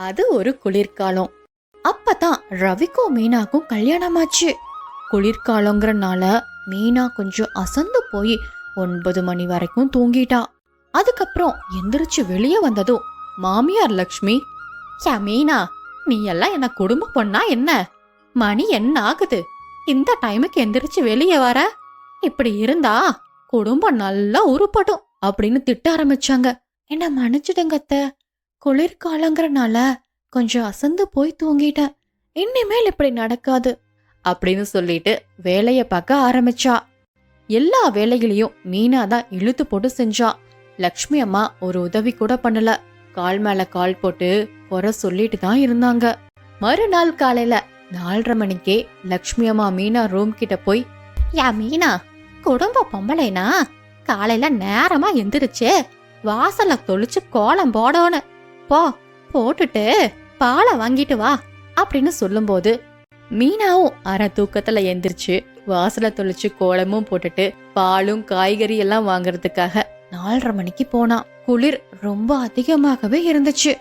அது ஒரு குளிர்காலம். அப்பதான் ரவிக்கும் மீனாக்கும் கல்யாணமாச்சு. குளிர்காலங்கிறனால மீனா கொஞ்சம் அசந்து போய் ஒன்பது மணி வரைக்கும் தூங்கிட்டா. அதுக்கப்புறம் எந்திரிச்சு வெளியே வந்ததும் மாமியார் லக்ஷ்மி யா மீனா நீ எல்லாம் என்ன குடும்ப பொண்ணா என்ன? மணி என்ன ஆகுது? இந்த டைமுக்கு எந்திரிச்சு வெளியே வர? இப்படி இருந்தா குடும்பம் நல்லா உருப்படும் அப்படின்னு திட்ட ஆரம்பிச்சாங்க. என்ன மன்னிச்சிடுங்க அத்தை. குளிர்காலங்கிறனால கொஞ்சம் அசந்து போய் தூங்கிட்டேன். இனிமேல் இப்படி நடக்காது. அப்படின்னு சொல்லிட்டு வேலைய பார்க்க ஆரம்பிச்சா. எல்லா வேலைகளையும் மீனா தான் இழுத்து போட்டு செஞ்சா. லக்ஷ்மி அம்மா ஒரு உதவி கூட பண்ணல. கால் மேல கால் போட்டு குறை சொல்லிட்டு தான் இருந்தாங்க. மறுநாள் காலையில நாலரை மணிக்கே லக்ஷ்மி அம்மா மீனா ரூம் கிட்ட போய் யா மீனா குடும்ப பொம்பளைனா? காலையில நேரமா எந்திரிச்சு வாசல தொளிச்சு கோலம் போடோன்னு போ போட்டுட்டு பாலை வாங்கிட்டு வா அப்படின்னு சொல்லும்போது மீனாவும் அரை தூக்கத்துல எந்திரிச்சு வாசல தொளிச்சு கோலமும் போட்டுட்டு பாலும் காய்கறி எல்லாம் வாங்குறதுக்காக நாலரை மணிக்கு போனான் குளிர் ரொம்ப அதிகமாகவே இருந்துச்சு.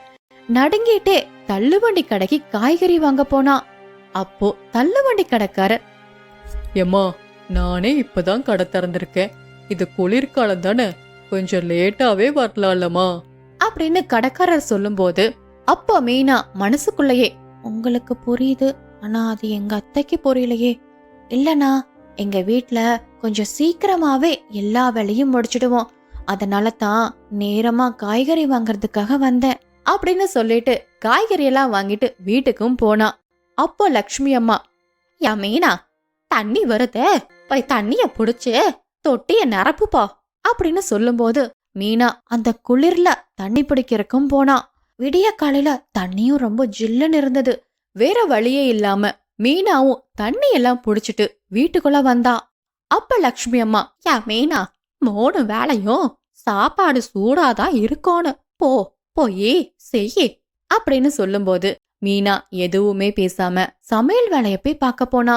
நடுங்கிட்டே தள்ளுவண்டி கடைக்கு காய்கறி வாங்க போனா. அப்போ தள்ளுவண்டி கடைக்காரர் எம்மா நானே இப்பதான் கடை திறந்திருக்கேன். இது குளிர்காலம் தானே. கொஞ்சம் லேட்டாவே வரலாம்லம்மா. அப்படின்னு கடைக்காரர் சொல்லும்போது அப்போ மீனா மனசுக்குள்ளேயே உங்களுக்கு புரியுது ஆனா அது எங்க அத்தைக்கு புரியலையே. இல்லனா எங்க வீட்ல கொஞ்சம் சீக்கிரமாவே எல்லா வேலையும் முடிச்சிடுவோம். அதனால தான் நேரமா காய்கறி வாங்குறதுக்காக வந்தேன் அப்படின்னு சொல்லிட்டு காய்கறி எல்லாம் வாங்கிட்டு வீட்டுக்கும் போனா. அப்போ லக்ஷ்மி அம்மா யா மீனா தண்ணி வருதே போய் தண்ணிய புடிச்சு தொட்டிய நிரப்புப்பா அப்படின்னு சொல்லும்போது மீனா அந்த குளிர்ல தண்ணி பிடிக்கிறக்கும் போனா. விடிய காலையில தண்ணியும் ரொம்ப ஜில்லுன்னு இருந்தது. வேற வழியே இல்லாம மீனாவும் தண்ணி எல்லாம் புடிச்சிட்டு வீட்டுக்குள்ள வந்தா. அப்ப லக்ஷ்மி அம்மா யா மீனா மூணு வேலையும் சாப்பாடு சூடாதான் இருக்கணும் போ போய் செய்யி அப்படின்னு சொல்லும்போது மீனா எதுவுமே பேசாம சமையல் வேலைய போய் பார்க்க போனா.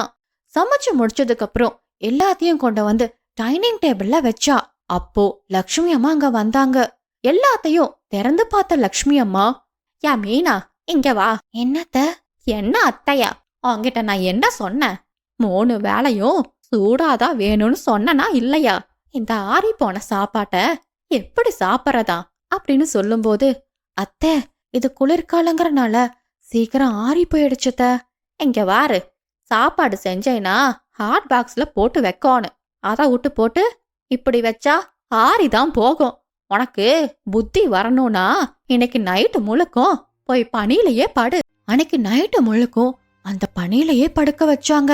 சமைச்சு முடிச்சதுக்கு அப்புறம் எல்லாத்தையும் கொண்டு வந்து டைனிங் டேபிள்ல வச்சா. அப்போ லக்ஷ்மி அம்மா அங்க வந்தாங்க. எல்லாத்தையும் திறந்து பார்த்த லக்ஷ்மி அம்மா யா மீனா இங்க வா. என்னத்த? என்ன அத்தையா? அவங்கிட்ட நான் என்ன சொன்னேன்? மூணு வேலையும் சூடாதான் வேணும்னு சொன்னனா இல்லையா? இந்த ஆறி போன சாப்பாட்ட எப்படி சாப்பிட்றதா? அப்படின்னு சொல்லும்போது அத்தை இது குளிர்காலங்கிறனால சீக்கிரம் ஆறி போயிடுச்சுத்த. இங்க வாரு. சாப்பாடு செஞ்சேனா ஹாட் பாக்ஸ்ல போட்டு வைக்கணும் அதை விட்டு போட்டு இப்படி வச்சா ஆறிதான் போகும். உனக்கு புத்தி வரணும்னா இன்னைக்கு நைட்டு முழுக்கும். போய் பனியிலேயே படு. அன்னைக்கு நைட்டு முழுக்கும். அந்த பனியிலேயே படுக்க வச்சாங்க.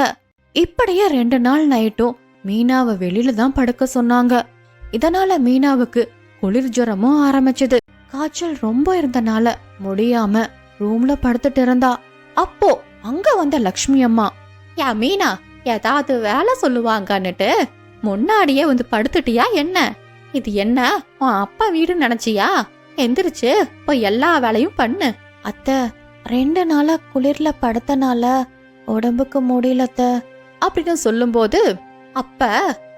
இப்படியே ரெண்டு நாள் நைட்டும் மீனாவை வெளியில தான் படுக்க சொன்னாங்க. இதனால மீனாவுக்கு குளிர் ஜுரமும் ஆரம்பிச்சது. காய்ச்சல் ரொம்ப இருந்தனால முடியாம ரூம்ல படுத்துட்டு இருந்தா. அப்போ அங்க வந்த லக்ஷ்மி அம்மா யா மீனா ஏதாவது வேலை சொல்லுவாங்கன்னுட்டு முன்னாடியே வந்து படுத்துட்டியா என்ன? இது என்ன? உன் அப்பா வீடு நினைச்சியா? எந்திரிச்சு போய் எல்லா வேலையும் பண்ணு. அத்தை ரெண்டு நாளா குளிர்ல படுத்தனால உடம்புக்கு முடியலத்த அப்படின்னு சொல்லும்போது அப்ப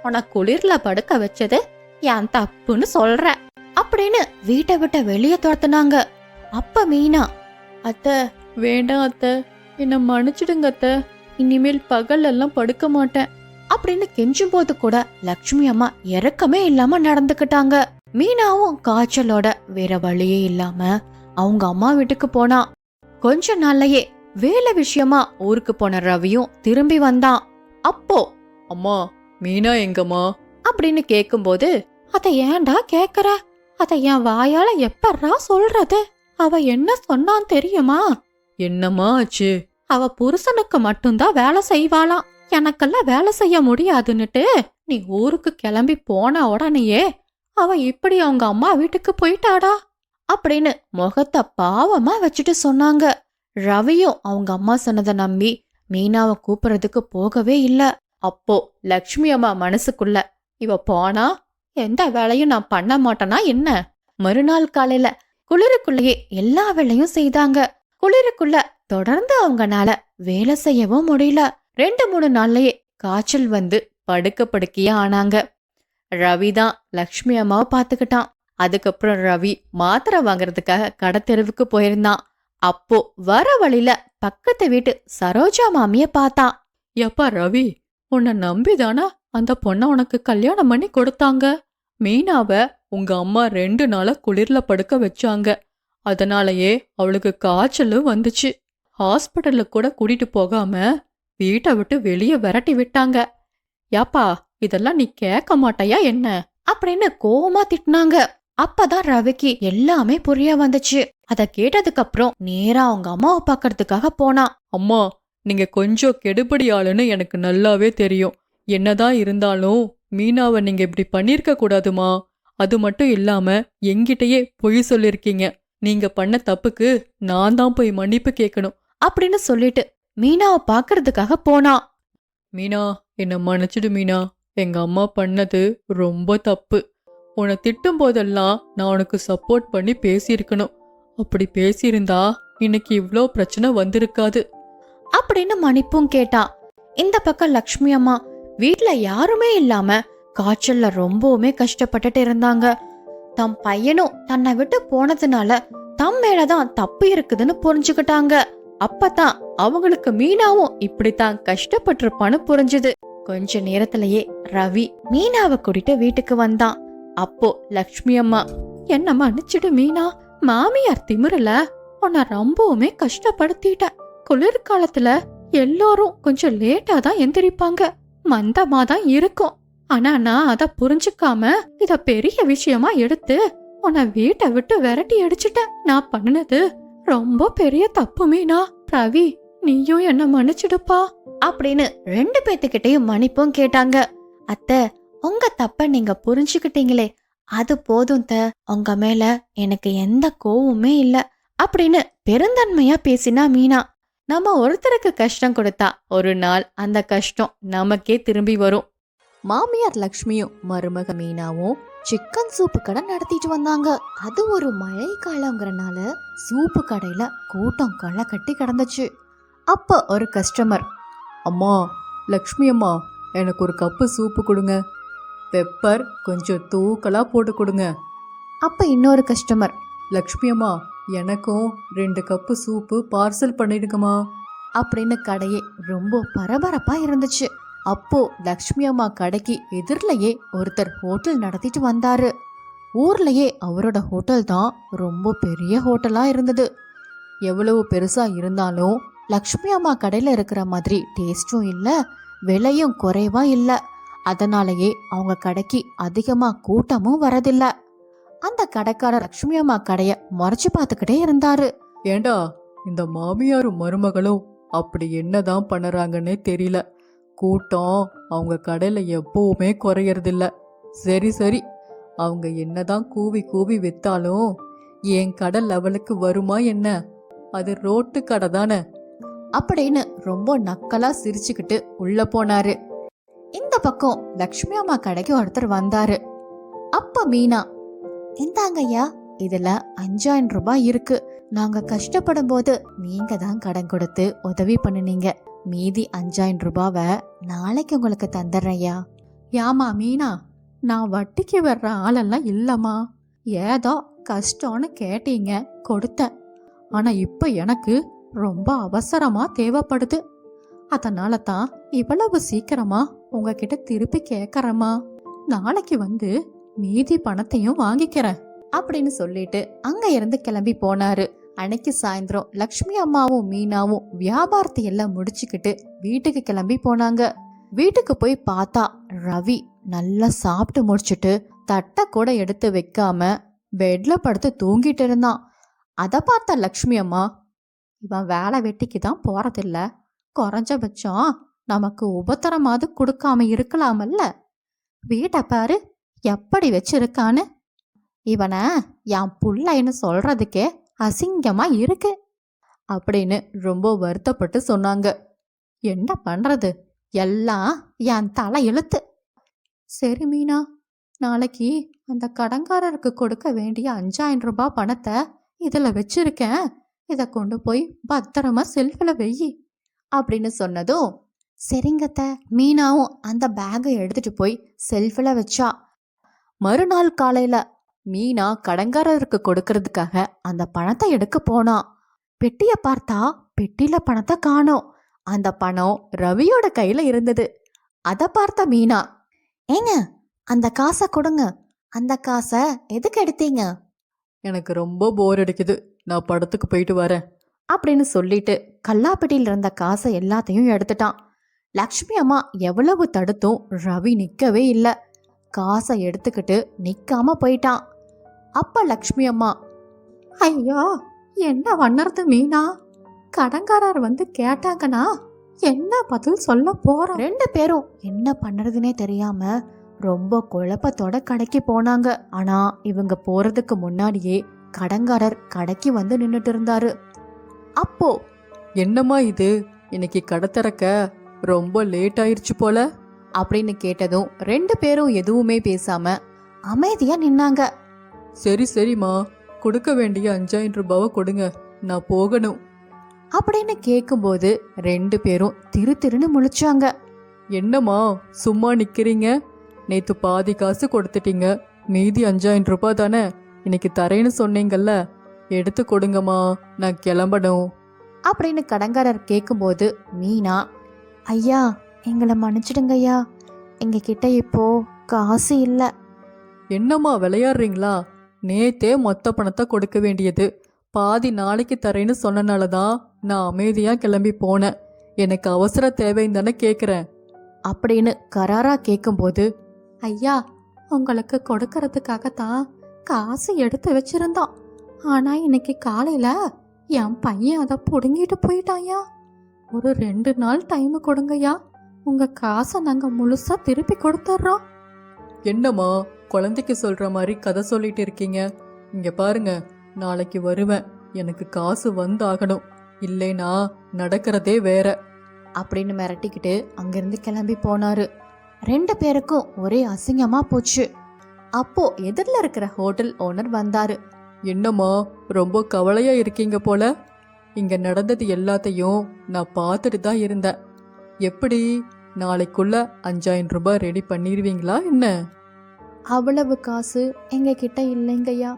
உன குளிர்ல படுக்க வச்சது என் தப்புன்னு சொல்ற. அப்படின்னு வீட்டை விட்ட வெளியே துரத்துனாங்க. அப்ப மீனா அத்தை வேண்டாம் அத்தை. என்ன மன்னிச்சிடுங்க அத்த. இனிமேல் பகல் எல்லாம் படுக்க மாட்டேன். அப்படின்னு கெஞ்சும் போது கூட லக்ஷ்மி அம்மா இறக்கமே இல்லாம நடந்துக்கிட்டாங்க. மீனாவும் காய்ச்சலோட வேற வழியே இல்லாம அவங்க அம்மா வீட்டுக்கு போனா. கொஞ்ச நாள்லயே வேலை விஷயமா ஊருக்கு போன ரவியும் திரும்பி வந்தான். அப்போ அம்மா மீனா எங்கம்மா? அப்படின்னு கேக்கும்போது அத ஏன்டா கேக்குற? அத என் வாயால எப்பறா சொல்றது? அவ என்ன சொன்னான் தெரியுமா? என்னம்மா ஆச்சு? அவ புருஷனுக்கு மட்டும்தான் வேலை செய்வாளாம். எனக்கெல்லாம் வேலை செய்ய முடியாதுன்னுட்டு நீ ஊருக்கு கிளம்பி போன உடனேயே அவ இப்படி அவங்க அம்மா வீட்டுக்கு போயிட்டாடா அப்படின்னு முகத்தை பாவமா வச்சுட்டு சொன்னாங்க. ரவியும் அவங்க அம்மா சொன்னதை நம்பி மீனாவை கூப்பிடுறதுக்கு போகவே இல்லை. அப்போ லக்ஷ்மி அம்மா மனசுக்குள்ள இவ போனா எந்த வேலையும் நான் பண்ண மாட்டேனா என்ன? மறுநாள் காலையில குளிருக்குள்ளேயே எல்லா வேலையும் செய்தாங்க. குளிருக்குள்ள தொடர்ந்து அவங்கனால வேலை செய்யவும் முடியல. ரெண்டு மூணு நாள்லயே காய்ச்சல் வந்து படுக்க படுக்கையா ஆனாங்க. ரவி தான் லக்ஷ்மி அம்மாவை பார்த்துக்கிட்டான். அதுக்கப்புறம் ரவி மாத்திரை வாங்குறதுக்காக கடை தெருவுக்கு போயிருந்தான். அப்போ வர வழியில பக்கத்து வீட்டு சரோஜா மாமிய பார்த்தா எப்பா ரவி உன்னை நம்பிதானா? அந்த பொண்ணை உனக்கு கல்யாணம் பண்ணி கொடுத்தாங்க. மீனாவ உங்க அம்மா ரெண்டு நாளா குளிர்ல படுக்க வச்சாங்க. அதனாலயே அவளுக்கு காய்ச்சலும் வந்துச்சு. ஹாஸ்பிட்டல்ல கூட கூட்டிட்டு போகாம வீட்டை விட்டு வெளியே விரட்டி விட்டாங்க. ஏப்பா இதெல்லாம் நீ கேட்க மாட்டாயா என்ன? அப்படின்னு கோவமா திட்டினாங்க. அப்பதான் ரவிக்கு எல்லாமே புரிய வந்துச்சு. அத கேட்டதுக்கு அப்புறம் நேரா அவங்க அம்மாவை பாக்கறதுக்காக போனா. அம்மா நீங்க கொஞ்சம் கெடுபடி ஆளுன்னு எனக்கு நல்லாவே தெரியும். என்னதான் இருந்தாலும் மீனாவை நீங்க இப்படி பண்ணிருக்க கூடாதுமா? அது மட்டும் இல்லாம என்கிட்டயே பொய் சொல்லிருக்கீங்க. நீங்க பண்ண தப்புக்கு நான் தான் போய் மன்னிப்பு கேட்கணும் அப்படின்னு சொல்லிட்டு மீனாவை பாக்கறதுக்காக போனா. மீனா என்ன மன்னிச்சிடு மீனா. எங்க அம்மா பண்ணது ரொம்ப தப்பு. உன்னை திட்டும் போதெல்லாம் நான் உனக்கு சப்போர்ட் பண்ணி பேசியிருக்கணும். அப்படி பேசியிருந்தா இன்னைக்கு இவ்ளோ பிரச்சனை வந்திருக்காது. அப்படின்னு மன்னிப்பும் கேட்டா. இந்த பக்கம் லக்ஷ்மி அம்மா வீட்ல யாருமே இல்லாம காய்ச்சல்ல ரொம்பவுமே கஷ்டப்பட்டுட்டு இருந்தாங்க. தம் பையனும் தன்னை விட்டு போனதுனால தம் மேலதான் தப்பு இருக்குதுன்னு புரிஞ்சுக்கிட்டாங்க. அப்பதான் அவங்களுக்கு மீனாவும் இப்படித்தான் கஷ்டப்பட்டிரு பணம் புரிஞ்சது. கொஞ்ச நேரத்திலேயே ரவி மீனாவை கூட்டிட்டு வீட்டுக்கு வந்தான். அப்போ லக்ஷ்மி அம்மா என்ன மன்னிச்சிடு மீனா? மாமியார் திமிரல. உன்னை ரொம்பவுமே கஷ்டப்படுத்திட்ட. குளிர்காலத்துல எல்லாரும் கொஞ்சம் லேட்டா தான் எந்திரிப்பாங்க. மந்தமா தான் இருக்கும். ஆனா நான் அத புரிஞ்சுக்காம இத பெரிய விஷயமா எடுத்து உன்னை வீட்டை விட்டு விரட்டி அடிச்சிட்டேன். நான் பண்ணுனது ரொம்ப பெரிய தப்பு மீனா. ரவி நீயும் என்ன மன்னிச்சிடுப்பா. அப்படின்னு ரெண்டு பேத்துக்கிட்டையும் மன்னிப்பும் கேட்டாங்க. அத்தை உங்க தப்ப நீங்க புரிஞ்சுக்கிட்டீங்களே. அது போதும் த உங்க மேல எனக்கு எந்த கோவமுமே இல்ல. அப்படின்னு பெருந்தன்மையா பேசினா மீனா. நம்ம ஒருத்தருக்கு கஷ்டம் கொடுத்தா ஒரு நாள் அந்த கஷ்டம் நமக்கே திரும்பி வரும். மாமியார் லக்ஷ்மியும் மருமக மீனாவும் சிக்கன் சூப்பு கடை நடத்திட்டு வந்தாங்க. அது ஒரு மழை காலங்கிறனால சூப்பு கடையில கூட்டம் களை கட்டி கிடந்துச்சு. அப்ப ஒரு கஸ்டமர் அம்மா லக்ஷ்மி அம்மா எனக்கு ஒரு கப்பு சூப்பு கொடுங்க. பெப்பர் கொஞ்சம் தூக்கலா போட்டு கொடுங்க. அப்ப இன்னொரு கஸ்டமர் லக்ஷ்மி அம்மா எனக்கும் ரெண்டு கப்பு சூப்பு பார்சல் பண்ணிடுங்கம்மா. அப்படின்னு கடையே ரொம்ப பரபரப்பா இருந்துச்சு. அப்போ லக்ஷ்மி அம்மா கடைக்கு எதிரிலேயே ஒருத்தர் ஹோட்டல் நடத்திட்டு வந்தாரு. ஊர்லயே அவரோட ஹோட்டல் தான் ரொம்ப பெரிய ஹோட்டலா இருந்தது. எவ்வளவு பெருசா இருந்தாலும் லக்ஷ்மி அம்மா கடையில் இருக்கிற மாதிரி டேஸ்டும் இல்லை விலையும் குறைவா இல்லை. அதனாலயே அவங்க கடைக்கு அதிகமாக கூட்டமும் வரதில்ல. அந்த கடைக்காரர் லக்ஷ்மி அம்மா கடையை மறைச்சு பார்த்துக்கிட்டே இருந்தாரு. ஏண்டா இந்த மாமியாரும் மருமகளும் அப்படி என்னதான் பண்ணுறாங்கன்னே தெரியல. கூட்டம் அவங்க கடையில் எப்பவுமே குறையறதில்ல. சரி சரி. அவங்க என்னதான் கூவி கூவி வித்தாலும் என் கடை லெவலுக்கு வருமா என்ன? அது ரோட்டு கடை தானே. அப்படின்னு ரொம்ப நக்கலா சிரிச்சுக்கிட்டு உள்ள போனாரு. இந்த பக்கம் லக்ஷ்மி அம்மா கடைக்கு ஒருத்தர் வந்தாரு. அப்ப மீனா இந்தாங்க ஐயா இதுல அஞ்சாயிரம் ரூபாய் இருக்கு. நாங்க கஷ்டப்படும் போது நீங்க தான் கடன் கொடுத்து உதவி பண்ணுனீங்க. மீதி அஞ்சாயிரம் ரூபாவை நாளைக்கு உங்களுக்கு தந்துடுறேன்யா. யாமா மீனா நான் வட்டிக்கு வர்ற ஆளெல்லாம் இல்லைம்மா. ஏதோ கஷ்டம்னு கேட்டீங்க கொடுத்தேன் ஆனால் இப்போ எனக்கு ரொம்ப அவசரமாக தேவைப்படுது. அதனால தான் இவ்வளவு சீக்கிரமா உங்ககிட்ட திருப்பி கேட்கறமா நாளைக்கு வந்து மீதி பணத்தையும் வாங்கிக்கிறேன் அப்படின்னு சொல்லிட்டு அங்க இருந்து கிளம்பி போனாரு. அன்னைக்கு சாயந்தரம் லக்ஷ்மி அம்மாவும் மீனாவும் வியாபாரத்தை எல்லாம் முடிச்சுக்கிட்டு வீட்டுக்கு கிளம்பி போனாங்க. வீட்டுக்கு போய் பார்த்தா ரவி நல்லா சாப்பிட்டு முடிச்சுட்டு தட்டை கூட எடுத்து வைக்காம பெட்ல படுத்து தூங்கிட்டு இருந்தான். அதை பார்த்தா லக்ஷ்மி அம்மா இவன் வேலை வெட்டிக்கு தான் போறதில்ல. குறைஞ்சபட்சம் நமக்கு உபத்திரமாவது கொடுக்காம இருக்கலாமல்ல. வீட்டை பாரு எப்படி வச்சிருக்கான்னு. இவனை என் புள்ளைன்னு சொல்றதுக்கே அசிங்கமா இருக்கு. அப்படின்னு ரொம்ப வருத்தப்பட்டு சொன்னாங்க. என்ன பண்றது? எல்லாம் என் தலை எழுத்து சரி மீனா நாளைக்கு அந்த கடன்காரருக்கு கொடுக்க வேண்டிய அஞ்சாயிரம் ரூபாய் பணத்தை இதில் வச்சிருக்கேன். இதை கொண்டு போய் பத்திரமா செல்ஃபில் வெயி அப்படின்னு சொன்னதும் சரிங்கத்த மீனாவும் அந்த பேக்கை எடுத்துட்டு போய் செல்ஃபில் வச்சா. மறுநாள் காலையில மீனா கடன்காரருக்கு கொடுக்கறதுக்காக அந்த பணத்தை எடுக்க போனா. பெட்டியை பார்த்தா பெட்டியில பணத்தை காணோம். அந்த பணம் ரவியோட கையில இருந்தது. அதை பார்த்த மீனா ஏங்க அந்த காசை கொடுங்க. அந்த காசை எதுக்கு எடுத்தீங்க? எனக்கு ரொம்ப போர் அடிக்குது. நான் படத்துக்கு போயிட்டு வரேன். அப்படின்னு சொல்லிட்டு கல்லாப்பெட்டியில் இருந்த காசை எல்லாத்தையும் எடுத்துட்டான். லக்ஷ்மி அம்மா எவ்வளவு தடுத்தும் ரவி நிற்கவே இல்லை. காசை எடுத்துக்கிட்டு நிற்காம போயிட்டான். அப்ப லக்ஷ்மி அம்மா ஐயோ என்ன வண்ணறது மீனா? கடங்காரர் வந்து கேட்டாங்கன்னா என்ன பதில் சொல்ல போறோம்? ரெண்டு பேரும் என்ன பண்ணுறதுனே தெரியாம ரொம்ப குழப்பத்தோட கடைக்கு போனாங்க. ஆனா இவங்க போறதுக்கு முன்னாடியே கடங்காரர் கடைக்கு வந்து நின்னுட்டு இருந்தாரு. அப்போ என்னம்மா இது? இன்னைக்கு கடை திறக்க ரொம்ப லேட் ஆயிருச்சு போல? அப்படின்னு கேட்டதும் ரெண்டு பேரும் எதுவுமே பேசாம அமைதியா நின்னாங்க. சரி சரிம்மா. கொடுக்க வேண்டிய அஞ்சாயிரம் ரூபாவை கொடுங்க. நான் போகணும். அப்படின்னு கேக்கும்போது ரெண்டு பேரும் திரு திருன்னு முழிச்சாங்க. என்னம்மா சும்மா நிக்கிறீங்க? நேத்து பாதி காசு கொடுத்துட்டீங்க. மீதி அஞ்சாயிரம் ரூபாய் தானே? இன்னைக்கு தரேன்னு சொன்னீங்கல்ல. எடுத்து கொடுங்கம்மா. நான் கிளம்பணும். அப்படின்னு கடங்காரர் கேக்கும்போது மீனா ஐயா எங்களை மன்னிச்சிடுங்க ஐயா எங்க கிட்ட இப்போ காசு இல்ல. என்னம்மா விளையாடுறீங்களா? நேத்தே மொத்த பணத்தை கொடுக்க வேண்டியது. பாதி நாளைக்கு தரேன்னு சொன்னனால தான் நான் அமைதியா கிளம்பி போனேன். எனக்கு அவசர தேவைன்னு தானே கேட்குறேன் அப்படின்னு கராரா கேக்கும்போது ஐயா உங்களுக்கு கொடுக்கறதுக்காகத்தான் காசு எடுத்து வச்சிருந்தோம். ஆனா இன்னைக்கு காலையில என் பையன் அதை புடுங்கிட்டு போயிட்டாயா ஒரு ரெண்டு நாள் டைம் கொடுங்கய்யா. உங்க காசை நாங்க முழுசா திருப்பி கொடுத்துட்றோம் என்னம்மா? குழந்தைக்கு சொல்ற மாதிரி கதை சொல்லிட்டு இருக்கீங்க. இங்க பாருங்க நாளைக்கு வருவேன். எனக்கு காசு வந்தாகணும். இல்லைனா நடக்கிறதே வேற. அப்படின்னு மிரட்டிக்கிட்டு அங்கிருந்து கிளம்பி போனாரு. ரெண்டு பேருக்கும் ஒரே அசிங்கமா போச்சு. அப்போ எதிரில் இருக்கிற ஹோட்டல் ஓனர் வந்தாரு. என்னம்மா ரொம்ப கவலையா இருக்கீங்க போல? இங்க நடந்தது எல்லாத்தையும் நான் பார்த்துட்டு தான் இருந்தேன். எப்படி நாளைக்குள்ள அஞ்சாயிரம் ரூபாய் ரெடி பண்ணிடுவீங்களா என்ன? அவ்வளவு காசு எங்க கிட்ட இல்லைங்கய்யா.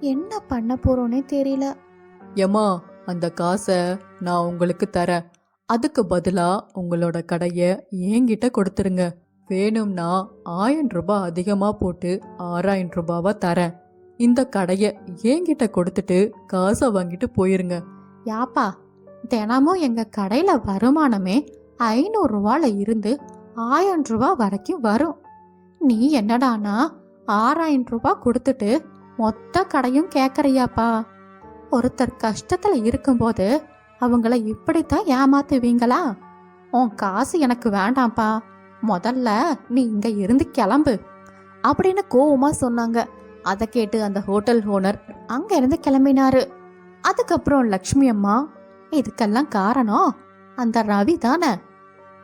என்ன பண்ண போறோன்னே தெரியல. ஏம்மா அந்த காசை நான் உங்களுக்கு தரேன். அதுக்கு பதிலா உங்களோட கடையை என்கிட்ட கொடுத்துருங்க. வேணும்னா ஆயிரம் ரூபாய் அதிகமா போட்டு ஆறாயிரம் ரூபாவா தரேன். இந்த கடையை என்கிட்ட கொடுத்துட்டு காசை வாங்கிட்டு போயிருங்க. யாப்பா தினமும் எங்க கடையில வருமானமே ஐநூறு ரூபால இருந்து ஆயிரம் ரூபாய் வரைக்கும் வரும். நீ என்னடானா ஆறாயிரம் ரூபாய் கொடுத்துட்டு மொத்த கடையும் கேட்குறியாப்பா ஒருத்தர் கஷ்டத்துல இருக்கும்போது அவங்கள இப்படித்தான் ஏமாத்துவீங்களா? உன் காசு எனக்கு வேண்டாம்ப்பா. முதல்ல நீ இங்க இருந்து கிளம்பு அப்படின்னு கோவமா சொன்னாங்க. அதை கேட்டு அந்த ஹோட்டல் ஓனர் அங்க இருந்து கிளம்பினாரு. அதுக்கப்புறம் லக்ஷ்மி அம்மா இதுக்கெல்லாம் காரணம் அந்த ரவி தானே?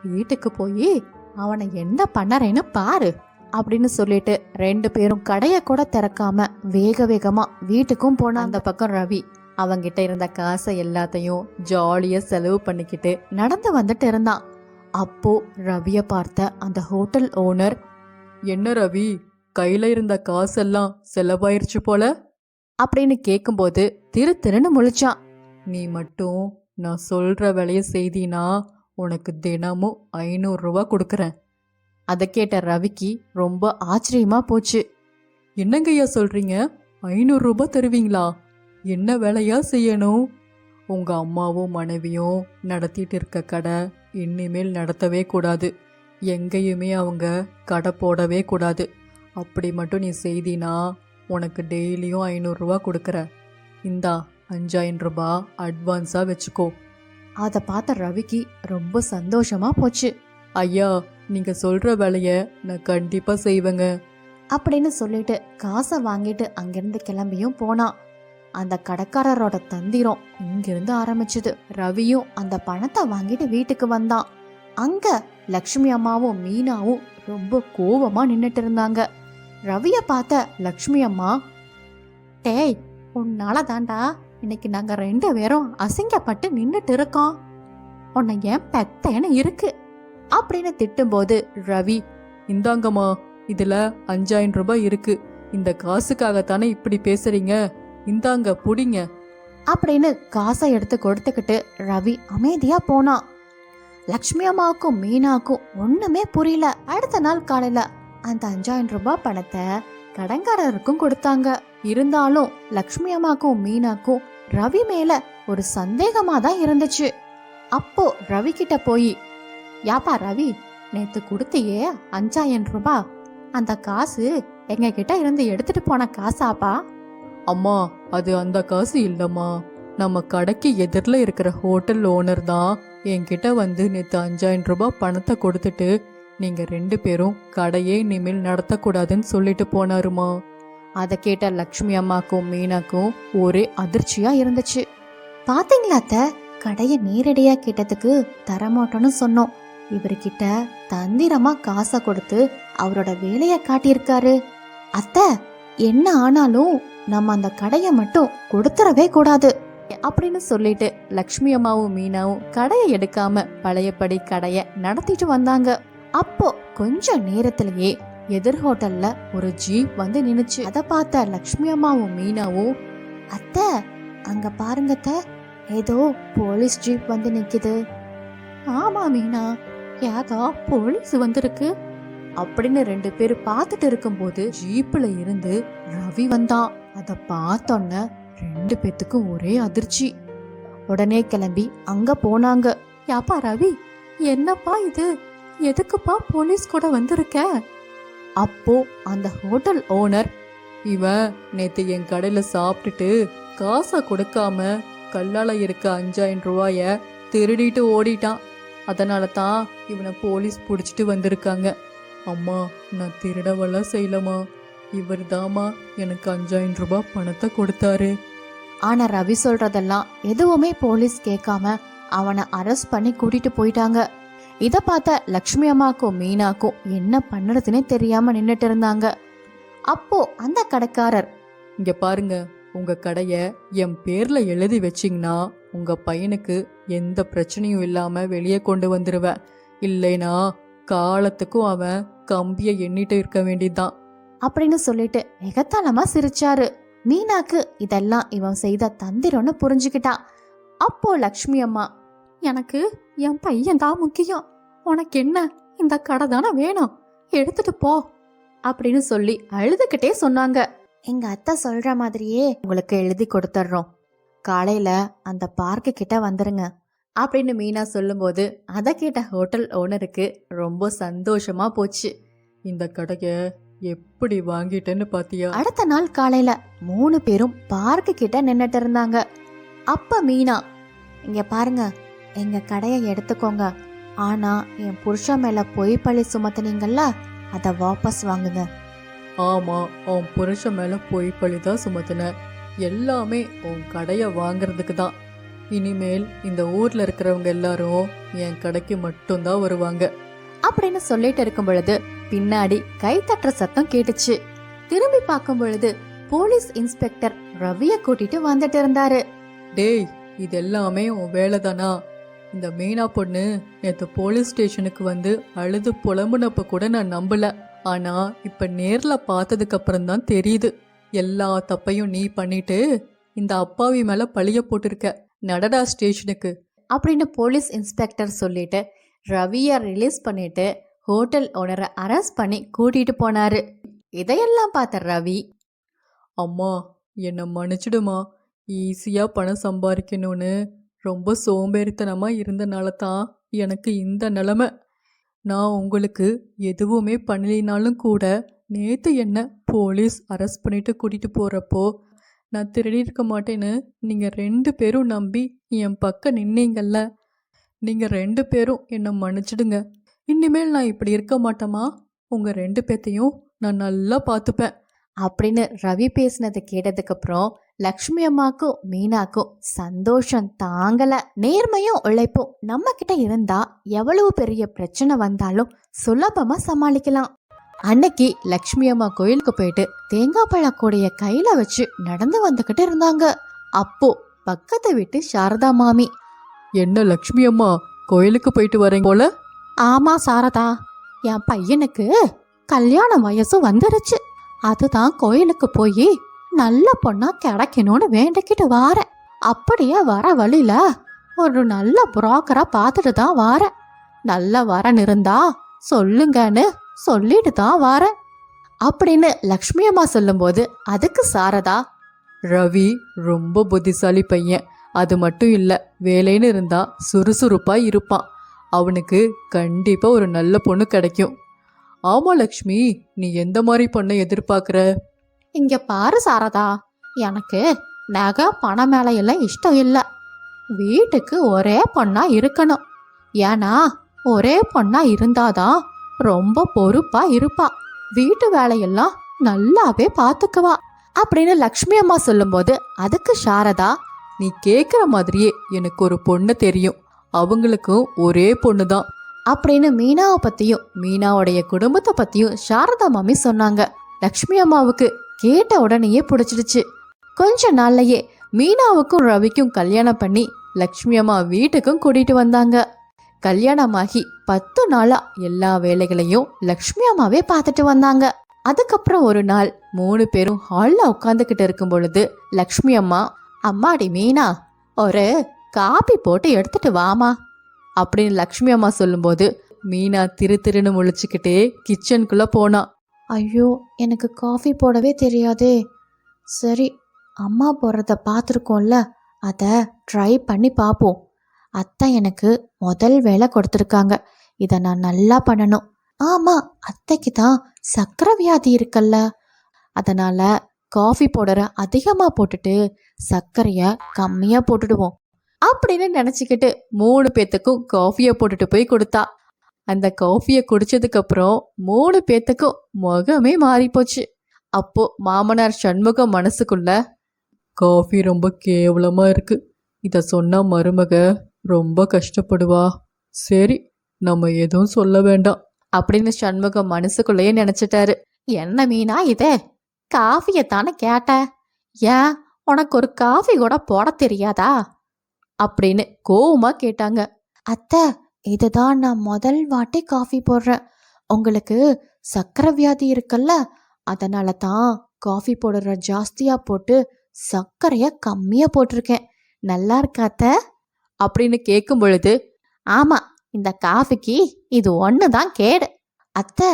வீட்டுக்கு போய் அவனை என்ன பண்ணறேன்னு பாரு. அப்படின்னு சொல்லிட்டு ரெண்டு பேரும் கடையை கூட திறக்காம வேக வேகமா வீட்டுக்கும் போன அந்த பக்கம் ரவி அவங்கிட்ட இருந்த காசை எல்லாத்தையும் ஜாலியா செலவு பண்ணிக்கிட்டு நடந்து வந்துட்டு இருந்தான். அப்போ ரவிய பார்த்த அந்த ஹோட்டல் ஓனர் என்ன ரவி கையில இருந்த காசெல்லாம் செலவாயிருச்சு போல? அப்படின்னு கேட்கும்போது திரு திருன்னு முழிச்சான். நீ மட்டும் நான் சொல்ற வேலையை செய்தினா உனக்கு தினமும் ஐநூறு ரூபா அதை கேட்ட ரவிக்கு ரொம்ப ஆச்சரியமா போச்சு. என்னங்கய்யா சொல்றீங்க? ஐநூறு ரூபாய் தருவீங்களா? என்ன வேலையா செய்யணும்? உங்க அம்மாவும் மனைவியும் நடத்திட்டு இருக்க கடை இனிமேல் நடத்தவே கூடாது. எங்கேயுமே அவங்க கடை போடவே கூடாது. அப்படி மட்டும் நீ செய்தினா உனக்கு டெய்லியும் ஐநூறுரூவா கொடுக்குற. இந்தா அஞ்சாயிரம் ரூபாய் அட்வான்ஸாக வச்சுக்கோ. அதை பார்த்த ரவிக்கு ரொம்ப சந்தோஷமா போச்சு. ஐயா நீங்க சொல்ற வேலைய நான் கண்டிப்பா செய்வேங்க. அப்படின்னு சொல்லிட்டு காசை வாங்கிட்டு அங்கிருந்து கிளம்பியும் போனான் அந்த கடைக்காரரோட தந்திரம் இங்கிருந்து ஆரம்பிச்சது. ரவியும் அந்த பணத்தை வாங்கிட்டு வீட்டுக்கு வந்தான். அங்க லக்ஷ்மி அம்மாவும் மீனாவும் ரொம்ப கோவமா நின்னுட்டு இருந்தாங்க. ரவிய பார்த்த லக்ஷ்மி அம்மா டேய் உன்னால தாண்டா இன்னைக்கு நாங்க ரெண்டு பேரும் அசிங்கப்பட்டு நின்னுட்டு இருக்கோம். உன்னை ஏன் பெத்தேன்னு இருக்கு. அப்படின்னு திட்டும்போது ரவி இந்தாங்கம்மா இதுல அஞ்சாயிரம் ரூபாய் இருக்கு. இந்த காசுக்காகத்தானே இப்படி பேசுறீங்க? இந்தாங்க புடிங்க. அப்படின்னு காசை எடுத்து கொடுத்துக்கிட்டு ரவி அமைதியா போனா. லக்ஷ்மி அம்மாவுக்கும் மீனாக்கும் ஒண்ணுமே புரியல. அடுத்த நாள் காலையில அந்த அஞ்சாயிரம் ரூபாய் பணத்தை கடன்காரருக்கும் கொடுத்தாங்க. இருந்தாலும் லக்ஷ்மி அம்மாக்கும் மீனாக்கும் ரவி மேல ஒரு சந்தேகமா தான் இருந்துச்சு. அப்போ ரவி கிட்ட போய் யாப்பா ரவி நேத்து கொடுத்தியே அஞ்சாயிரம் ரூபாய் அந்த காசு எங்க கிட்ட இருந்து எடுத்துட்டு போன காசாப்பா? அம்மா அது அந்த காசு இல்லம்மா. நம்ம கடைக்கு எதிரில் இருக்கிற ஹோட்டல் ஓனர் தான் என்கிட்ட வந்து நேற்று அஞ்சாயிரம் ரூபாய் பணத்தை கொடுத்துட்டு நீங்க ரெண்டு பேரும் கடையே இனிமேல் நடத்தக்கூடாதுன்னு சொல்லிட்டு போனாருமா. அதை கேட்ட லக்ஷ்மி அம்மாக்கும் மீனாக்கும் ஒரே அதிர்ச்சியா இருந்துச்சு. பாத்தீங்களா அத்த? கடைய நேரடியா கேட்டதுக்கு தரமாட்டோன்னு சொன்னோம். இவர்கிட்ட தந்திரமா காசை கொடுத்து அவரோட வேலைய காட்டியிருக்காரு. அத்தை என்ன ஆனாலும் நம்ம அந்த கடையை மட்டும் கொடுத்துறவே கூடாது அப்படின்னு சொல்லிட்டு லக்ஷ்மி அம்மாவும் மீனாவும் கடையை எடுக்காம பழையபடி கடைய நடத்திட்டு வந்தாங்க. அப்போ கொஞ்ச நேரத்திலேயே எதிர் ஹோட்டல்ல ஒரு ஜீப் வந்து நின்னுச்சு. அதை பார்த்த லக்ஷ்மி அம்மாவும் மீனாவும் அத்தை அங்க பாருங்க அத்தை ஏதோ போலீஸ் ஜீப் வந்து நிக்குது. ஆமா மீனா ஏதோ போலீஸ் வந்திருக்கு? அப்படின்னு ரெண்டு பேரும் பார்த்துட்டு இருக்கும்போது ஜீப்ல இருந்து ரவி வந்தான். அதை பார்த்தோன்ன ரெண்டு பேத்துக்கும் ஒரே அதிர்ச்சி. உடனே கிளம்பி அங்க போனாங்க. யாப்பா ரவி என்னப்பா இது? எதுக்குப்பா போலீஸ் கூட வந்திருக்க? அப்போ அந்த ஹோட்டல் ஓனர் இவன் நேத்து என் கடையில சாப்பிட்டுட்டு காசை கொடுக்காம கல்லால இருக்க அஞ்சாயிரம் ரூபாய திருடிட்டு ஓடிட்டான். அதனால தான் இவனை போலீஸ் பிடிச்சிட்டு வந்திருக்காங்க. அம்மா நான் திருடவெல்லாம் செய்யலம்மா. இவர் தாமா எனக்கு அஞ்சாயிரம் ரூபாய் பணத்தை கொடுத்தாரு. ஆனா ரவி சொல்றதெல்லாம் எதுவுமே போலீஸ் கேட்காம அவனை அரெஸ்ட் பண்ணி கூட்டிட்டு போயிட்டாங்க. இத பார்த்த லக்ஷ்மி அம்மாக்கும் மீனாக்கும் என்ன பண்ணுறதுனே தெரியாம நின்னுட்டு இருந்தாங்க. அப்போ அந்த கடைக்காரர் இங்க பாருங்க. உங்கள் கடையை என் பேரில் எழுதி வச்சிங்கன்னா உங்கள் பையனுக்கு எந்த பிரச்சனையும் இல்லாமல் வெளியே கொண்டு வந்துடுவேன் இல்லைனா காலத்துக்கும் அவன் கம்பியை எண்ணிட்டு இருக்க வேண்டியதுதான். அப்படின்னு சொல்லிட்டு எகத்தாளமா சிரிச்சாரு. மீனாக்கு இதெல்லாம் இவன் செய்த தந்திரம்னு புரிஞ்சுக்கிட்டா. அப்போ லக்ஷ்மி அம்மா எனக்கு என் பையன் தான் முக்கியம். உனக்கு என்ன? இந்த கடை தானே வேணும். எடுத்துட்டு போ. அப்படின்னு சொல்லி அழுதுகிட்டே சொன்னாங்க. எங்க அத்தை சொல்ற மாதிரியே உங்களுக்கு எழுதி கொடுத்துட்றோம் காலையில அந்த பார்க்கு கிட்ட வந்துருங்க. அப்படின்னு மீனா சொல்லும்போது அதை கேட்ட ஹோட்டல் ஓனருக்கு ரொம்ப சந்தோஷமா போச்சு. இந்த கடையை எப்படி வாங்கிட்டேன்னு பாத்தியா? அடுத்த நாள் காலையில மூணு பேரும் பார்க்கு கிட்ட நின்னுட்டு இருந்தாங்க. அப்ப மீனா இங்க பாருங்க எங்க கடையை எடுத்துக்கோங்க. ஆனா என் புருஷன் மேல பொய் பழி சுமத்துனீங்கல்ல அதை வாபஸ் வாங்குங்க. ஆமா உன் புருஷன் மேல பொய் பழிதான் சுமத்துன. எல்லாமே உன் கடைய வாங்குறதுக்கு தான். இனிமேல் இந்த ஊர்ல இருக்கிறவங்க எல்லாரும் என் கடைக்கு மட்டும்தான் வருவாங்க. அப்படின்னு சொல்லிட்டு இருக்கும் பொழுது பின்னாடி கை தட்டுற சத்தம் கேட்டுச்சு. திரும்பி பார்க்கும் பொழுது போலீஸ் இன்ஸ்பெக்டர் ரவிய கூட்டிட்டு வந்துட்டு இருந்தாரு. டேய் இது எல்லாமே உன் வேலைதானா? இந்த மீனா பொண்ணு நேத்து போலீஸ் ஸ்டேஷனுக்கு வந்து அழுது புலம்புனப்ப கூட நான் நம்பல. ஆனா இப்ப நேர்ல பார்த்ததுக்கு அப்புறம் தான் தெரியுது. எல்லா தப்பையும் நீ பண்ணிட்டு இந்த அப்பாவி மேல பழிய போட்டிருக்க நடடா ஸ்டேஷனுக்கு. அப்படின்னு போலீஸ் இன்ஸ்பெக்டர் சொல்லிட்டு ரவிய ரிலீஸ் பண்ணிட்டு ஹோட்டல் ஓனரை அரெஸ்ட் பண்ணி கூட்டிட்டு போனாரு. இதையெல்லாம் பார்த்த ரவி அம்மா என்னை மன்னிச்சிடுமா? ஈஸியா பணம் சம்பாதிக்கணும்னு ரொம்ப சோம்பேறித்தனமா இருந்தனால தான் எனக்கு இந்த நிலமை. நான் உங்களுக்கு எதுவுமே பண்ணலினாலும் கூட நேற்று என்ன போலீஸ் அரெஸ்ட் பண்ணிட்டு கூட்டிட்டு போகிறப்போ நான் திருடி இருக்க மாட்டேன்னு நீங்கள் ரெண்டு பேரும் நம்பி என் பக்கம் நின்னீங்கல்ல? நீங்கள் ரெண்டு பேரும் என்னை மன்னிச்சிடுங்க. இனிமேல் நான் இப்படி இருக்க மாட்டேமா உங்கள் ரெண்டு பேத்தையும் நான் நல்லா பார்த்துப்பேன். அப்படின்னு ரவி பேசினதை கேட்டதுக்கப்புறம் லக்ஷ்மி அம்மாக்கும் மீனாக்கும் சந்தோஷம் தாங்கல. நேர்மையும் உழைப்பும் நம்ம கிட்ட இருந்தா எவ்வளவு பெரிய பிரச்சனை வந்தாலும் சுலபமா சமாளிக்கலாம். அன்னைக்கு லக்ஷ்மி அம்மா கோயிலுக்கு போயிட்டு தேங்காய் பழக்கூடைய கையில வச்சு நடந்து வந்துகிட்டு இருந்தாங்க. அப்போ பக்கத்து வீட்டு சாரதா மாமி என்ன லக்ஷ்மி அம்மா கோயிலுக்கு போயிட்டு வரீங்க போல? ஆமா சாரதா என் பையனுக்கு கல்யாண வயசு வந்துருச்சு. அதுதான் கோயிலுக்கு போய் நல்ல பொண்ணா கிடைக்கணும்னு வேண்டிக்கிட்டு வாரேன். அப்படியே வர வழியில ஒரு நல்ல புரோக்கரா பார்த்துட்டு தான் வாரேன். நல்ல வரன் இருந்தா சொல்லுங்கன்னு சொல்லிட்டு தான் வாரேன். அப்படின்னு லக்ஷ்மி அம்மா சொல்லும்போது அதுக்கு சாரதா ரவி ரொம்ப புத்திசாலி பையன். அது மட்டும் இல்லை வேலைன்னு இருந்தா சுறுசுறுப்பா இருப்பான். அவனுக்கு கண்டிப்பா ஒரு நல்ல பொண்ணு கிடைக்கும். ஆமா லக்ஷ்மி நீ எந்த மாதிரி பொண்ணை எதிர்பார்க்குற? இங்க பாரு சாரதா. எனக்கு நகை பணம் மேல எல்லாம் இஷ்டம் இல்லை. வீட்டுக்கு ஒரே பொண்ணா இருக்கணும். ஏன்னா ஒரே பொண்ணா இருந்தாதான் ரொம்ப பொறுப்பா இருப்பா. வீட்டு வேலையெல்லாம் நல்லாவே பார்த்துக்குவா அப்படின்னு லக்ஷ்மி அம்மா சொல்லும்போது அதுக்கு சாரதா நீ கேக்குற மாதிரியே எனக்கு ஒரு பொண்ணு தெரியும். அவங்களுக்கும் ஒரே பொண்ணு தான் அப்படின்னு மீனாவை பத்தியும் மீனாவுடைய குடும்பத்தை பத்தியும் சாரதா மாமி சொன்னாங்க. லக்ஷ்மி அம்மாவுக்கு கேட்ட உடனேயே பிடிச்சிடுச்சு. கொஞ்ச நாள்லயே மீனாவுக்கும் ரவிக்கும் கல்யாணம் பண்ணி லக்ஷ்மி அம்மா வீட்டுக்கும் கூட்டிட்டு வந்தாங்க. கல்யாணமாகி பத்து நாளா எல்லா வேலைகளையும் லக்ஷ்மி அம்மாவே பார்த்துட்டு வந்தாங்க. அதுக்கப்புறம் ஒரு நாள் மூணு பேரும் ஹாலில் உட்காந்துக்கிட்டு இருக்கும் பொழுது லக்ஷ்மி அம்மா அம்மாடி மீனா ஒரு காபி போட்டு எடுத்துட்டு வாமா அப்படின்னு லக்ஷ்மி அம்மா சொல்லும்போது மீனா திரு திருன்னு முழிச்சுக்கிட்டே கிச்சனுக்குள்ள போனா. ஐயோ எனக்கு காஃபி போடவே தெரியாதே. சரி அம்மா போடுறத பார்த்துருக்கோம்ல அதை ட்ரை பண்ணி பார்ப்போம். அத்தை எனக்கு முதல் வேலை கொடுத்துருக்காங்க. இதை நான் நல்லா பண்ணணும். ஆமாம் அத்தைக்கு தான் சக்கரை வியாதி இருக்குல்ல. அதனால் காஃபி பவுடரை அதிகமாக போட்டுட்டு சர்க்கரையை கம்மியாக போட்டுடுவோம். அப்படின்னு நினச்சிக்கிட்டு மூணு பேத்துக்கும் காஃபியை போட்டுட்டு போய் கொடுத்தா. அந்த காஃபியை குடிச்சதுக்கு அப்புறம் மூணு பேத்துக்கும் முகமே மாறிப்போச்சு. அப்போ மாமனார் சண்முகம் மனசுக்குள்ள காஃபி ரொம்ப கேவலமா இருக்கு. இத சொன்ன மருமக ரொம்ப கஷ்டப்படுவா. சரி நம்ம எதுவும் சொல்ல வேண்டாம். அப்படின்னு சண்முகம் மனசுக்குள்ளேயே நினைச்சிட்டாரு. என்ன மீனா இது? காஃபியை தானே கேட்ட? ஏன்? உனக்கு ஒரு காஃபி கூட போட தெரியாதா? அப்படின்னு கோவமா கேட்டாங்க. அத்தை இதுதான் நான் முதல் வாட்டி காஃபி போடுறேன். உங்களுக்கு சக்கரை வியாதி இருக்குல்ல அதனால தான் காஃபி போடுற ஜாஸ்தியாக போட்டு சர்க்கரைய கம்மியாக போட்டிருக்கேன். நல்லா இருக்கா அத்தை? அப்படின்னு கேட்கும் பொழுது ஆமாம் இந்த காஃபிக்கு இது ஒன்று தான் கேடு. அத்தை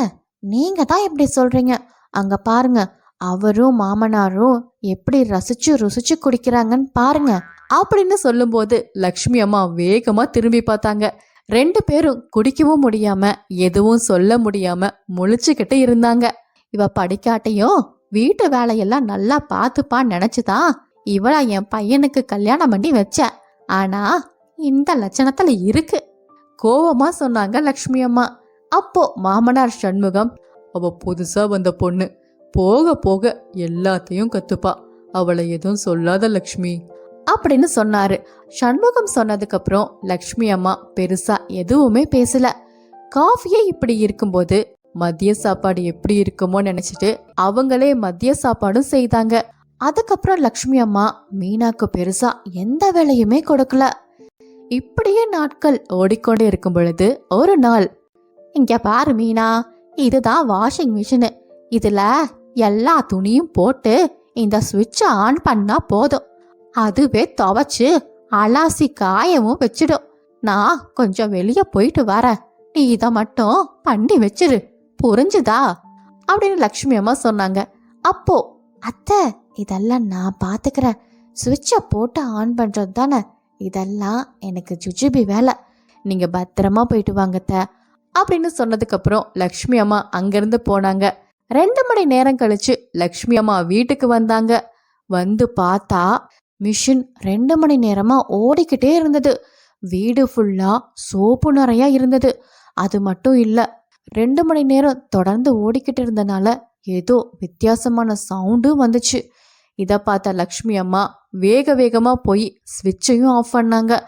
நீங்கள் தான் எப்படி சொல்கிறீங்க அங்கே பாருங்க அவரும் மாமனாரும் எப்படி ரசிச்சு ருசிச்சு குடிக்கிறாங்கன்னு பாருங்க. அப்படின்னு சொல்லும்போது லக்ஷ்மி அம்மா வேகமாக திரும்பி பார்த்தாங்க. ரெண்டு பேரும் குடிக்கவும் முடியாம எதுவும் சொல்ல முடியாம முழிச்சுக்கிட்டு இருந்தாங்க. இவ படிக்காட்டையும் வீட்டு வேலையெல்லாம் நல்லா பார்த்துப்பான்னு நினைச்சுதான் இவளா என் பையனுக்கு கல்யாணம் பண்ணி வச்ச. ஆனா இந்த லட்சணத்துல இருக்கு. கோவமா சொன்னாங்க லக்ஷ்மி அம்மா. அப்போ மாமனார் சண்முகம் அவ புதுசா வந்த பொண்ணு. போக போக எல்லாத்தையும் கத்துப்பா. அவளை எதுவும் சொல்லாத லக்ஷ்மி. அப்படின்னு சொன்னாரு. சண்முகம் சொன்னதுக்கு அப்புறம் லக்ஷ்மி அம்மா பெருசா எதுவுமே பேசல. காஃபியே இப்படி இருக்கும்போது மதிய சாப்பாடு எப்படி இருக்குமோ நினைச்சிட்டு அவங்களே மதிய சாப்பாடும் செய்தாங்க. அதுக்கப்புறம் லக்ஷ்மி அம்மா மீனாக்கு பெருசா எந்த வேலையுமே கொடுக்கல. இப்படியே நாட்கள் ஓடிக்கொண்டே இருக்கும் பொழுது ஒரு நாள் இங்க பாரு மீனா இதுதான் வாஷிங் மிஷினு இதுல எல்லா துணியும் போட்டு இந்த சுவிட்சை ஆன் பண்ணா போதும். அதுவே துவைச்சு அலாசி காயவும் வச்சிடும். நான் கொஞ்சம் வெளியே போயிட்டு வரேன். நீ இதை மட்டும் பண்ணி வச்சிரு. புரிஞ்சுதா? அப்படின்னு லக்ஷ்மி அம்மா சொன்னாங்க. அப்போ அத்தை இதெல்லாம் நான் பார்த்துக்கிறேன் சுவிட்சை போட்டு ஆன் பண்ணுறது தானே. இதெல்லாம் எனக்கு ஜுஜுபி வேலை. நீங்கள் பத்திரமா போயிட்டு வாங்கத்தை அப்படின்னு சொன்னதுக்கப்புறம் லக்ஷ்மி அம்மா அங்கேருந்து போனாங்க. ரெண்டு மணி நேரம் கழிச்சு லக்ஷ்மி அம்மா வீட்டுக்கு வந்தாங்க. வந்து பார்த்தா மிஷின் ரெண்டு மணி நேரமா ஓடிக்கிட்டே இருந்தது. வீடு ஃபுல்லா சோப்பு நிறைய இருந்தது. அது மட்டும் இல்ல ரெண்டு மணி நேரம் தொடர்ந்து ஓடிக்கிட்டு இருந்தனால ஏதோ வித்தியாசமான சவுண்டும் வந்துச்சு. இதை பார்த்த லக்ஷ்மி அம்மா வேக வேகமா போய் ஸ்விட்சையும் ஆஃப் பண்ணாங்க.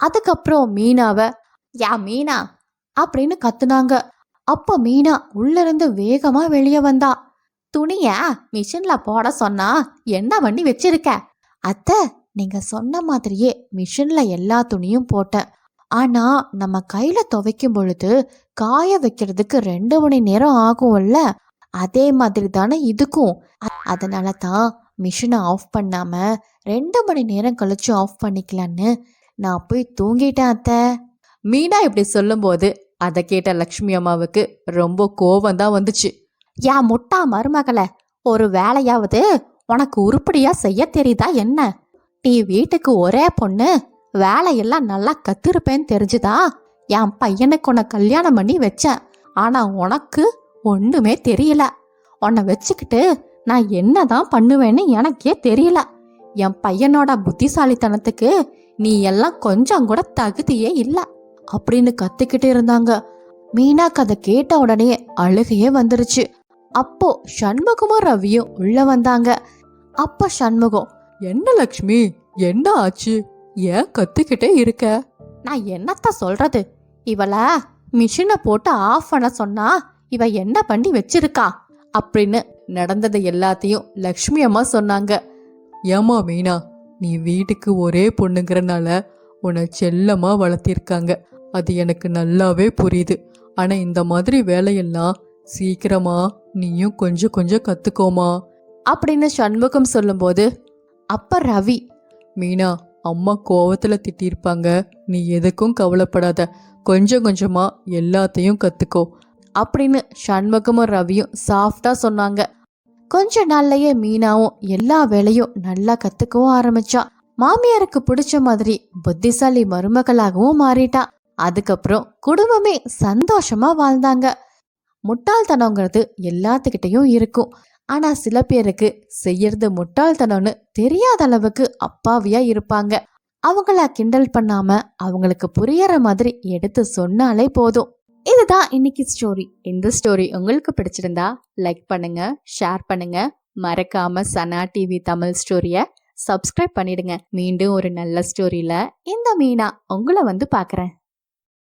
அதுக்கப்புறம் மீனாவை யா மீனா அப்படின்னு கத்துனாங்க. அப்போ மீனா உள்ள இருந்து வேகமா வெளியே வந்தா துணிய? மிஷின்ல போட சொன்னா என்ன பண்ணி வச்சிருக்க? அத்தை நீங்க சொன்ன மாதிரியே மிஷின்ல எல்லா துணியும் போட்டேன். ஆனா நம்ம கையில துவைக்கும் பொழுது காய வைக்கிறதுக்கு ரெண்டு மணி நேரம் ஆகும்ல? அதே மாதிரி தானே இதுக்கும். அதனால தான் மிஷினை ஆஃப் பண்ணாம ரெண்டு மணி நேரம் கழிச்சு ஆஃப் பண்ணிக்கலான்னு நான் போய் தூங்கிட்டேன் அத்தை. மீனா இப்படி சொல்லும்போது அதை கேட்ட லக்ஷ்மி அம்மாவுக்கு ரொம்ப கோவம் தான் வந்துச்சு. யா முட்டா மருமகளை ஒரு வேலையாவது உனக்கு உருப்படியா செய்ய தெரியுதா என்ன? நீ வீட்டுக்கு ஒரே பொண்ணு வேலையெல்லாம் நல்லா கத்திருப்பேன்னு தெரிஞ்சுதா? என் பையனுக்கு உன்னை கல்யாணம் பண்ணி வச்சேன் ஆனா உனக்கு ஒண்ணுமே தெரியல. உன்னை வச்சுக்கிட்டு நான் என்னதான் பண்ணுவேன்னு எனக்கே தெரியல. என் பையனோட புத்திசாலித்தனத்துக்கு நீ எல்லாம் கொஞ்சம் கூட தகுதியே இல்ல. அப்படின்னு கத்திக்கிட்டு இருந்தாங்க. மீனாக்கு அதை கேட்ட உடனே அழுகையே வந்துருச்சு. அப்போ சண்முகமும் ரவியும் உள்ள வந்தாங்க. அப்ப சண்முகம் என்ன லக்ஷ்மி என்ன ஆச்சு? ஏன் கத்திக்கிட்டே இருக்க? நான் என்னத்த சொல்றது? இவள மிஷினை போட்டு ஆஃப் பண்ண சொன்னா இவ என்ன பண்ணி வச்சிருக்கா? அப்படின்னு நடந்தது எல்லாத்தையும் லக்ஷ்மி அம்மா சொன்னாங்க. ஏமா மீனா நீ வீட்டுக்கு ஒரே பொண்ணுங்கிறனால உன்னை செல்லமா வளர்த்திருக்காங்க. அது எனக்கு நல்லாவே புரியுது. ஆனா இந்த மாதிரி வேலையெல்லாம் சீக்கிரமா நீயும் கொஞ்சம் கொஞ்சம் கத்துக்கோமா. அப்படின்னு சண்முகம் சொல்லும்போது அப்ப ரவி மீனா அம்மா கோவத்துல திட்டிருப்பாங்க. நீ எதுக்கும் கவலைப்படாத. கொஞ்சம் கொஞ்சமா எல்லாத்தையும் கத்துக்கோ. அப்படின்னு சண்முகமும் ரவியும் சாஃப்டா சொன்னாங்க. கொஞ்ச நாள்லயே மீனாவும் எல்லா வேலையும் நல்லா கத்துக்கவும் ஆரம்பிச்சா. மாமியாருக்கு பிடிச்ச மாதிரி புத்திசாலி மருமகளாகவும் மாறிட்டா. அதுக்கப்புறம் குடும்பமே சந்தோஷமா வாழ்ந்தாங்க. முட்டாள்தனங்கிறது எல்லாத்துக்கிட்டையும் இருக்கும். ஆனா சில பேருக்கு செய்யறது முட்டாள்தனம்னு தெரியாத அளவுக்கு அப்பாவியா இருப்பாங்க. அவங்கள கிண்டல் பண்ணாம அவங்களுக்கு புரியற மாதிரி எடுத்து சொன்னாலே போதும். இதுதான் இன்னைக்கு ஸ்டோரி இந்த ஸ்டோரி உங்களுக்கு பிடிச்சிருந்தா லைக் பண்ணுங்க ஷேர் பண்ணுங்க. மறக்காம சனா டிவி தமிழ் ஸ்டோரிய சப்ஸ்கிரைப் பண்ணிடுங்க. மீண்டும் ஒரு நல்ல ஸ்டோரியில இந்த மீனா உங்களை வந்து பாக்குறேன்